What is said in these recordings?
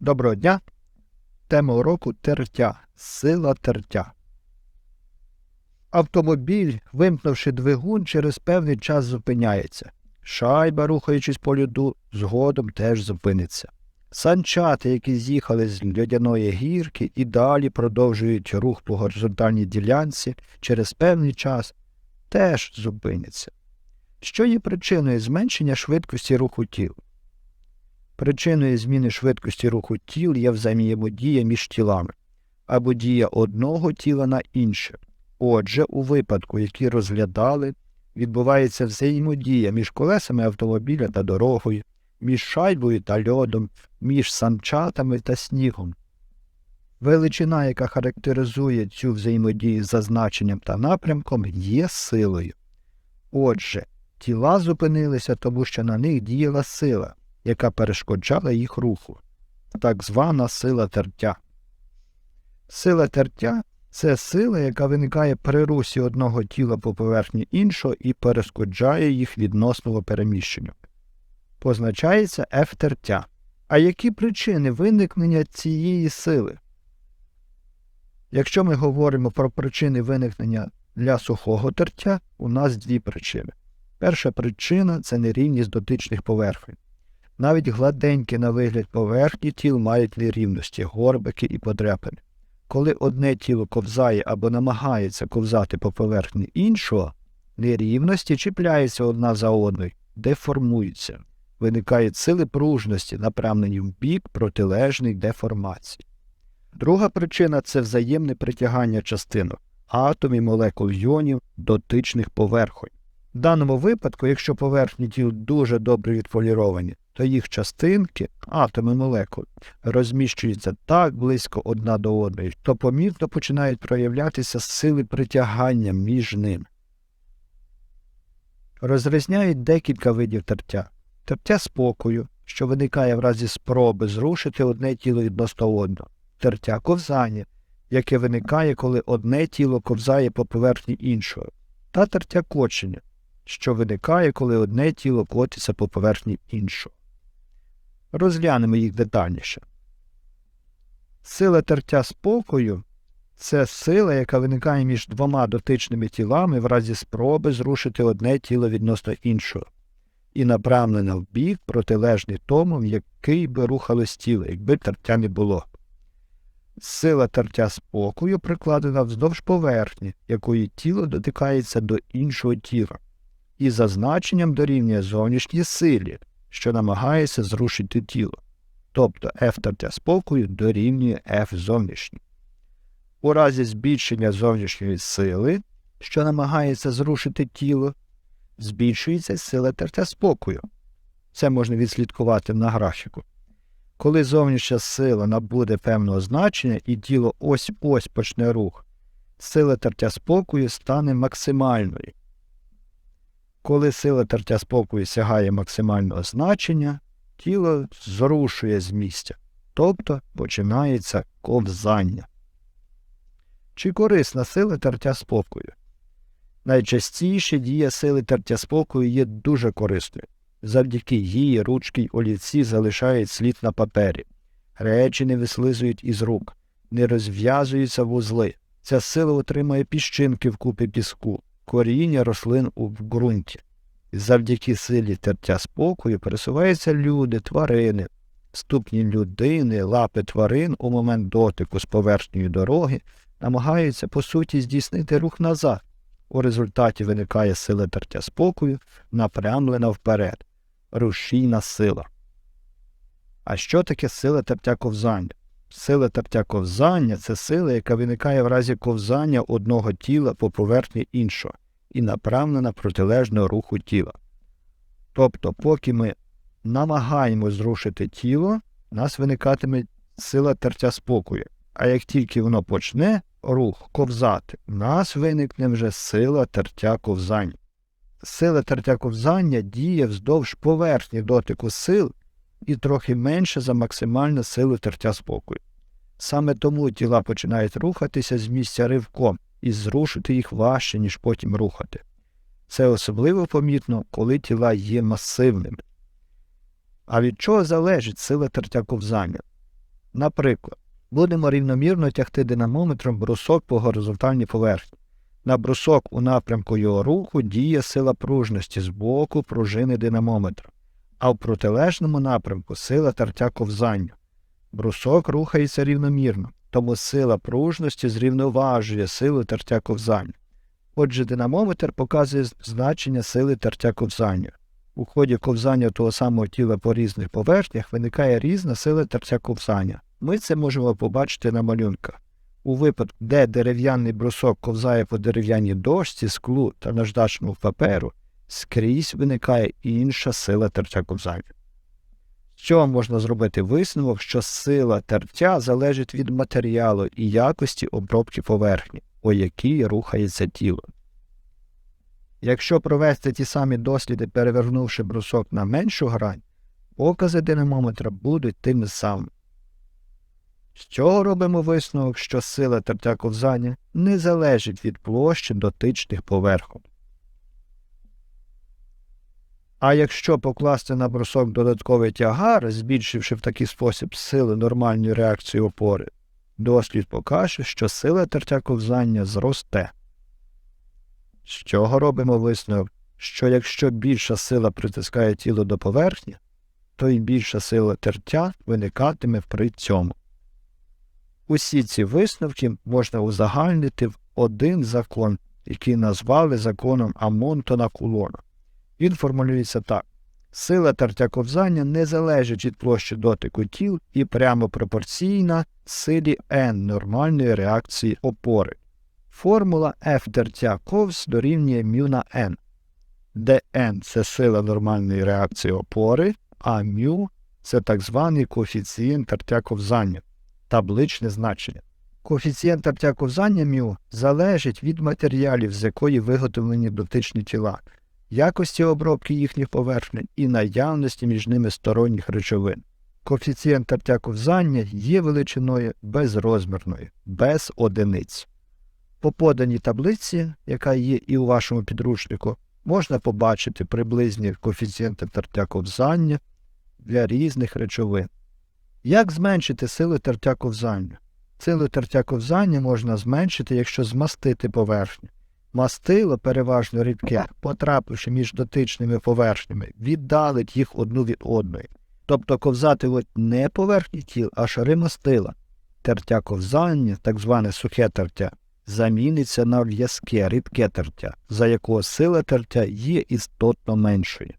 Доброго дня. Тема уроку тертя. Сила тертя. Автомобіль, вимкнувши двигун, через певний час зупиняється. Шайба, рухаючись по льоду, згодом теж зупиниться. Санчати, які з'їхали з льодяної гірки і далі продовжують рух по горизонтальній ділянці, через певний час теж зупиняться. Що є причиною зменшення швидкості руху тіл? Причиною зміни швидкості руху тіл є взаємодія між тілами або дія одного тіла на інше. Отже, у випадку, який розглядали, відбувається взаємодія між колесами автомобіля та дорогою, між шайбою та льодом, між санчатами та снігом. Величина, яка характеризує цю взаємодію за значенням та напрямком, є силою. Отже, тіла зупинилися, тому що на них діяла сила яка перешкоджала їх руху, так звана сила тертя. Сила тертя це сила, яка виникає при русі одного тіла по поверхні іншого і перешкоджає їх відносного переміщенню. Позначається F. А які причини виникнення цієї сили? Якщо ми говоримо про причини виникнення для сухого тертя, у нас дві причини. Перша причина це нерівність дотичних поверхень. Навіть гладенькі на вигляд поверхні тіл мають нерівності, горбики і подряпини. Коли одне тіло ковзає або намагається ковзати по поверхні іншого, нерівності чіпляються одна за одною, деформуються, виникають сили пружності, направлені в бік протилежних деформацій. Друга причина це взаємне притягання частинок, атомів, молекул йонів, дотичних поверхонь. В даному випадку, якщо поверхні тіл дуже добре відполіровані, то їх частинки, атоми молекул, розміщуються так близько одна до одної, що помітно починають проявлятися сили притягання між ними. Розрізняють декілька видів тертя. Тертя спокою, що виникає в разі спроби зрушити одне тіло відносно одного, тертя ковзання, яке виникає, коли одне тіло ковзає по поверхні іншого, та тертя кочення, що виникає, коли одне тіло котиться по поверхні іншого. Розглянемо їх детальніше. Сила тертя спокою це сила, яка виникає між двома дотичними тілами в разі спроби зрушити одне тіло відносно іншого, і направлена в бік, протилежний тому, в який би рухалось тіло, якби тертя не було. Сила тертя спокою прикладена вздовж поверхні, якої тіло дотикається до іншого тіла, і за значенням дорівнює зовнішній силі, що намагається зрушити тіло, тобто F тертя спокою дорівнює F зовнішній. У разі збільшення зовнішньої сили, що намагається зрушити тіло, збільшується сила тертя спокою. Це можна відслідкувати на графіку. Коли зовнішня сила набуде певного значення і тіло ось ось почне рух, сила тертя спокою стане максимальною. Коли сила тертя спокою сягає максимального значення, тіло зрушує з місця, тобто починається ковзання. Чи корисна сила тертя спокою? Найчастіше дія сили тертя спокою є дуже корисною. Завдяки її ручки й олівці залишають слід на папері, речі не вислизують із рук, не розв'язуються вузли. Ця сила отримує піщинки в купі піску, коріння рослин у ґрунті. Завдяки силі тертя спокою пересуваються люди, тварини, ступні людини, лапи тварин у момент дотику з поверхньої дороги намагаються по суті здійснити рух назад. У результаті виникає сила тертя спокою, напрямлена вперед, рушійна сила. А що таке сила тертя ковзання? Сила тертя ковзання це сила, яка виникає в разі ковзання одного тіла по поверхні іншого і направлена протилежного руху тіла. Тобто, поки ми намагаємо зрушити тіло, у нас виникатиме сила тертя спокою. А як тільки воно почне рух ковзати, у нас виникне вже сила тертя ковзання. Сила тертя ковзання діє вздовж поверхні дотику сил і трохи менше за максимальну силу тертя спокою. Саме тому тіла починають рухатися з місця ривком і зрушити їх важче, ніж потім рухати. Це особливо помітно, коли тіла є масивними. А від чого залежить сила тертя ковзання? Наприклад, будемо рівномірно тягти динамометром брусок по горизонтальній поверхні. На брусок у напрямку його руху діє сила пружності з боку пружини динамометра, а в протилежному напрямку сила тертя ковзання. Брусок рухається рівномірно, тому сила пружності зрівноважує силу тертя ковзання. Отже, динамометр показує значення сили тертя ковзання. У ході ковзання того самого тіла по різних поверхнях виникає різна сила тертя ковзання. Ми це можемо побачити на малюнках. У випадку, де дерев'яний брусок ковзає по дерев'яній дошці, склу та наждачному паперу, скрізь виникає інша сила тертя ковзання. З цього можна зробити висновок, що сила тертя залежить від матеріалу і якості обробки поверхні, у якій рухається тіло. Якщо провести ті самі досліди, перевернувши брусок на меншу грань, покази динамометра будуть тими самими. З цього робимо висновок, що сила тертя ковзання не залежить від площі дотичних поверхонь. А якщо покласти на брусок додатковий тягар, збільшивши в такий спосіб сили нормальної реакції опори, дослід покаже, що сила тертя ковзання зросте. З цього робимо висновок, що якщо більша сила притискає тіло до поверхні, то й більша сила тертя виникатиме при цьому. Усі ці висновки можна узагальнити в один закон, який назвали законом Амонтона Кулона. Він формулюється так. Сила тертя ковзання не залежить від площі дотику тіл і прямо пропорційна силі n нормальної реакції опори. Формула F тертя ковз дорівнює μ на n, де n це сила нормальної реакції опори, а μ це так званий коефіцієнт тертя ковзання, табличне значення. Коефіцієнт тертя ковзання μ залежить від матеріалів, з якої виготовлені дотичні тіла, якості обробки їхніх поверхнень і наявності між ними сторонніх речовин. Коефіцієнт тертя ковзання є величиною безрозмірною, без одиниць. По поданій таблиці, яка є і у вашому підручнику, можна побачити приблизні коефіцієнти тертя ковзання для різних речовин. Як зменшити силу тертя ковзання? Силу тертя ковзання можна зменшити, якщо змастити поверхню. Мастило, переважно рідке, потрапивши між дотичними поверхнями, віддалить їх одну від одної. Тобто ковзатимуть не поверхні тіл, а шари мастила. Тертя ковзання, так зване сухе тертя, заміниться на в'язке рідке тертя, за якого сила тертя є істотно меншою.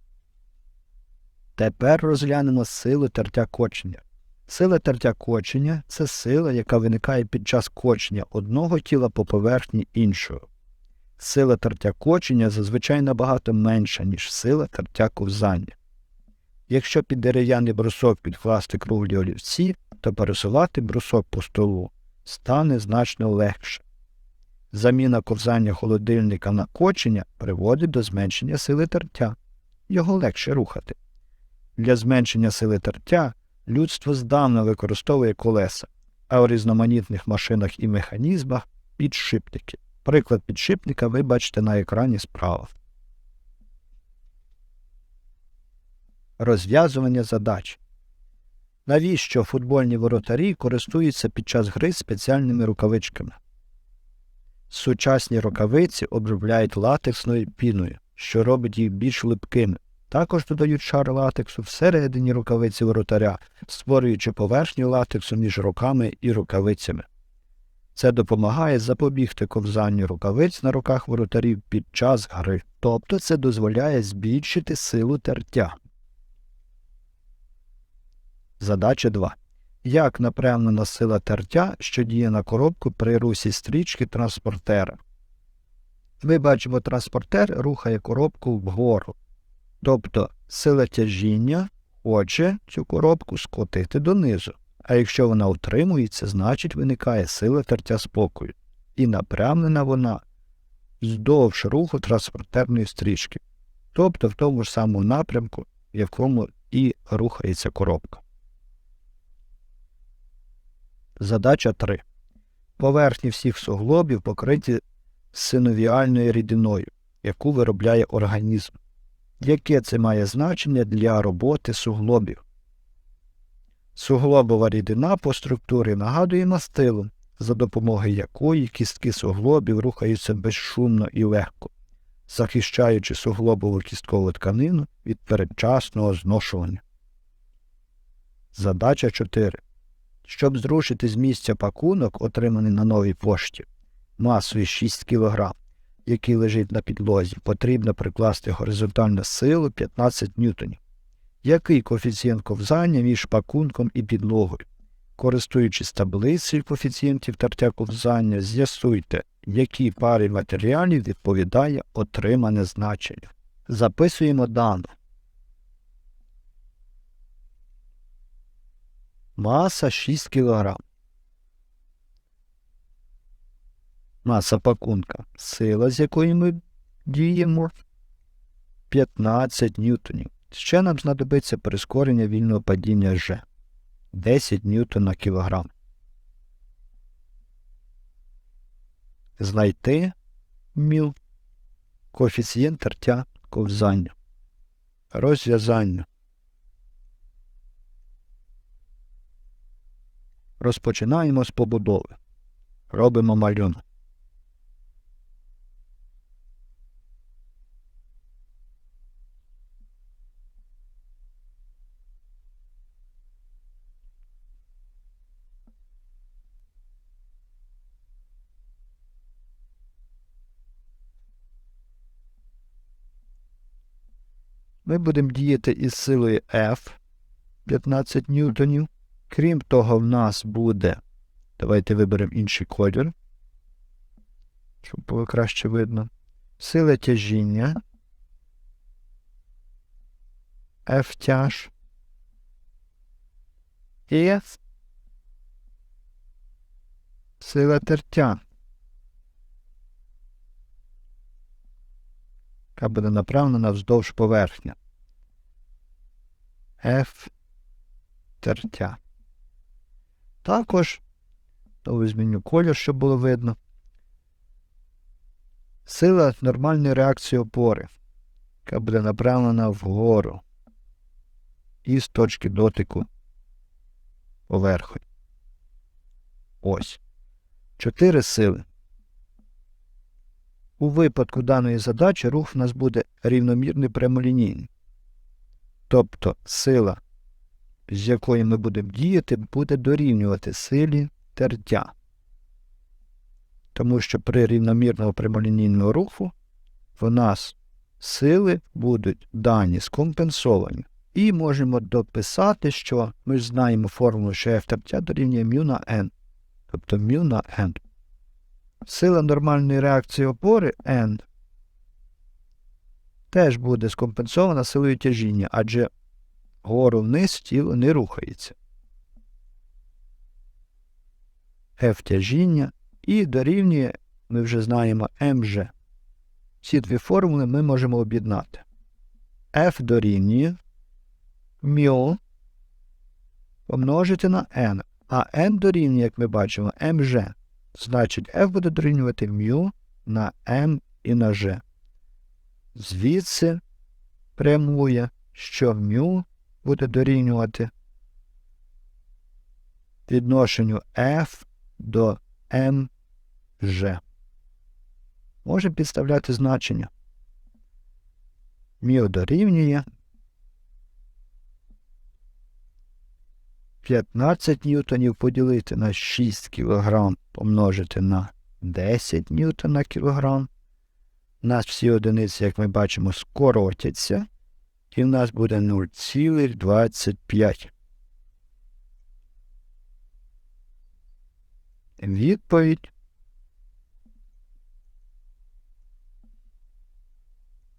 Тепер розглянемо силу тертя кочення. Сила тертя кочення це сила, яка виникає під час кочення одного тіла по поверхні іншого. Сила тертя кочення зазвичай набагато менша, ніж сила тертя ковзання. Якщо під дерев'яний брусок підкласти круглі олівці, то пересувати брусок по столу стане значно легше. Заміна ковзання холодильника на кочення приводить до зменшення сили тертя. Його легше рухати. Для зменшення сили тертя людство здавна використовує колеса, а у різноманітних машинах і механізмах підшипники. Приклад підшипника ви бачите на екрані справа. Розв'язування задач. Навіщо футбольні воротарі користуються під час гри спеціальними рукавичками? Сучасні рукавиці обробляють латексною піною, що робить їх більш липкими. Також додають шар латексу всередині рукавиці воротаря, створюючи поверхню латексу між руками і рукавицями. Це допомагає запобігти ковзанню рукавиць на руках воротарів під час гри, тобто це дозволяє збільшити силу тертя. Задача 2. Як напрямлена сила тертя, що діє на коробку при русі стрічки транспортера? Ми бачимо, транспортер рухає коробку вгору. Тобто сила тяжіння хоче цю коробку скотити донизу. А якщо вона утримується, значить виникає сила тертя спокою. І напрямлена вона вздовж руху транспортерної стрічки, тобто в тому ж самому напрямку, в якому і рухається коробка. Задача 3. Поверхні всіх суглобів покриті синовіальною рідиною, яку виробляє організм. Яке це має значення для роботи суглобів? Суглобова рідина по структурі нагадує мастилу, за допомогою якої кістки суглобів рухаються безшумно і легко, захищаючи суглобову кісткову тканину від передчасного зношування. Задача 4. Щоб зрушити з місця пакунок, отриманий на новій пошті, масою 6 кг, який лежить на підлозі, потрібно прикласти горизонтальну силу 15 ньютонів. Який коефіцієнт ковзання між пакунком і підлогою? Користуючись таблицею коефіцієнтів тертя ковзання, з'ясуйте, якій парі матеріалів відповідає отримане значення. Записуємо дану. Маса 6 кг. Маса пакунка. Сила, з якої ми діємо 15 ньютонів. Ще нам знадобиться прискорення вільного падіння G 10 ньютон на кілограм. Знайти міл коефіцієнт тертя ковзання. Розв'язання. Розпочинаємо з побудови. Робимо малюнок. Ми будемо діяти із силою F 15 ньютонів. Крім того, в нас буде. Давайте виберемо інший колір, щоб було краще видно. Сила тяжіння. F тяж. І сила тертя. яка буде направлена вздовж поверхня. F тертя. Також, знову зміню колір, щоб було видно. Сила нормальної реакції опори, яка буде направлена вгору і з точки дотику поверхонь. Ось. Чотири сили. У випадку даної задачі рух в нас буде рівномірний прямолінійний. Тобто сила, з якої ми будемо діяти, буде дорівнювати силі тертя. Тому що при рівномірному прямолінійному руху в нас сили будуть дані скомпенсовані. І можемо дописати, що ми знаємо формулу, що F тертя дорівнює μ на n. Тобто μ на n. Сила нормальної реакції опори N теж буде скомпенсована силою тяжіння, адже гору вниз тіло не рухається. F тяжіння і дорівнює, ми вже знаємо МЖ. Ці дві формули ми можемо об'єднати. F дорівнює μ помножити на n, а n дорівнює, як ми бачимо, МЖ. Значить, f буде дорівнювати μ на m і на g. Звідси прямує, що μ буде дорівнювати відношенню f до mg. Може підставляти значення. μ дорівнює 15 ньютонів поділити на 6 кг помножити на 10 ньютон на кілограм. У нас всі одиниці, як ми бачимо, скоротяться. І в нас буде 0,25. Відповідь.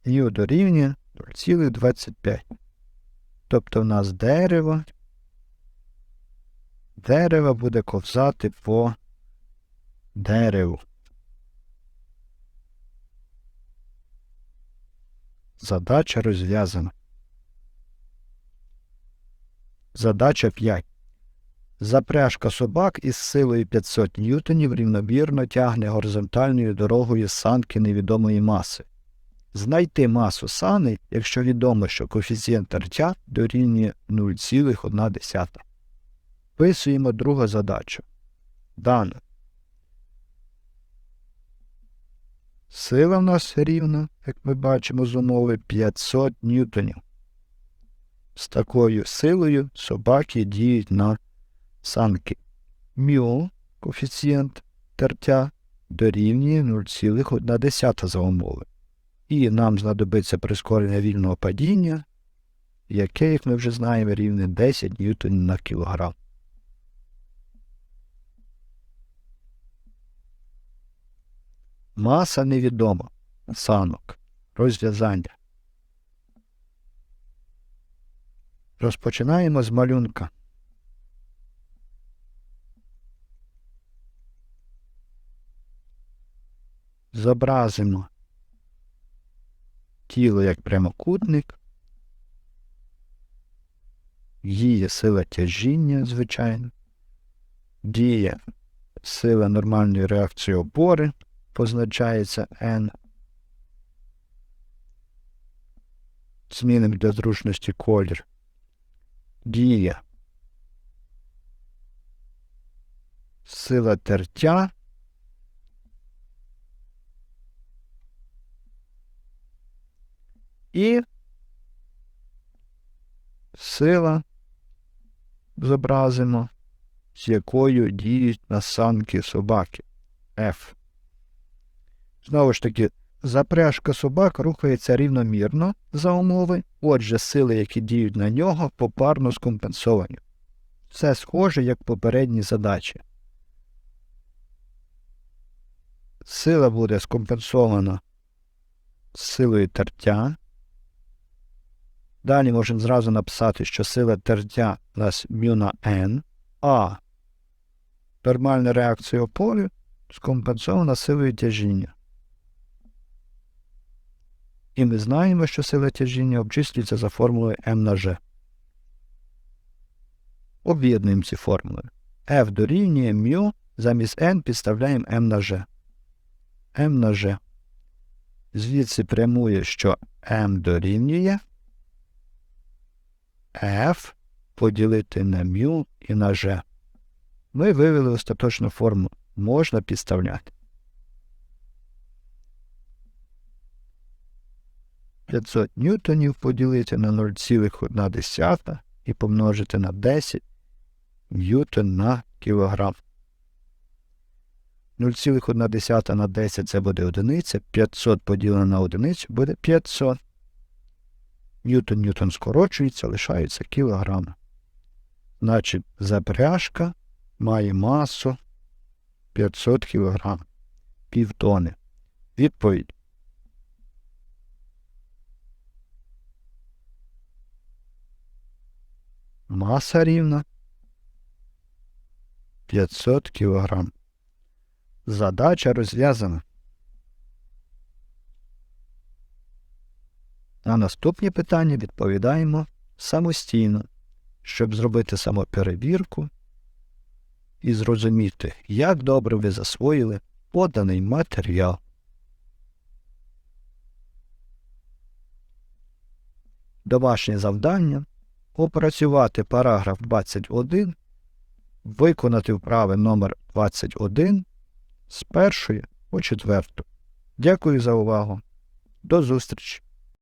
І дорівнює 0,25. Тобто в нас дерево Дерево буде ковзати по дереву. Задача розв'язана. Задача 5. Запряжка собак із силою 500 ньютонів рівномірно тягне горизонтальною дорогою санки невідомої маси. Знайти масу сани, якщо відомо, що коефіцієнт тертя дорівнює 0,1. Розписуємо другу задачу. Дано. Сила в нас рівна, як ми бачимо з умови, 500 ньютонів. З такою силою собаки діють на санки. Мю, коефіцієнт тертя, дорівнює 0,1 за умови. І нам знадобиться прискорення вільного падіння, яке, як ми вже знаємо, рівне 10 ньютонів на кілограм. Маса невідома. Санок. Розв'язання. Розпочинаємо з малюнка. Зобразимо тіло як прямокутник. Діє сила тяжіння, звичайно. Діє сила нормальної реакції опори, позначається N. Змінимо для зручності колір. Діє. Сила тертя. І сила зобразимо, з якою діють насанки собаки. F. Знову ж таки, запряжка собак рухається рівномірно за умови, отже, сили, які діють на нього, попарно скомпенсовані. Все схоже, як попередні задачі. Сила буде скомпенсована силою тертя. Далі можемо зразу написати, що сила тертя у нас μ на n, а нормальна реакція опори скомпенсована силою тяжіння. І ми знаємо, що сила тяжіння обчислюється за формулою m на g. Об'єднуємо ці формули. F дорівнює μ, замість n підставляємо m на g. m на g. Звідси прямує, що m дорівнює F поділити на μ і на g. Ми вивели остаточну форму. Можна підставляти. 500 ньютонів поділити на 0,1 і помножити на 10 ньютон на кілограм. 0,1 на 10 це буде одиниця, 500 поділено на одиницю буде 500. Ньютон ньютон скорочується, лишаються кілограми. Значить, запряжка має масу 500 кг. Півтони. Відповідь. Маса рівна 500 кг. Задача розв'язана. На наступні питання відповідаємо самостійно, щоб зробити самоперевірку і зрозуміти, як добре ви засвоїли поданий матеріал. Домашнє завдання опрацювати параграф 21, виконати вправи номер 21 з першої по четверту. Дякую за увагу. До зустрічі!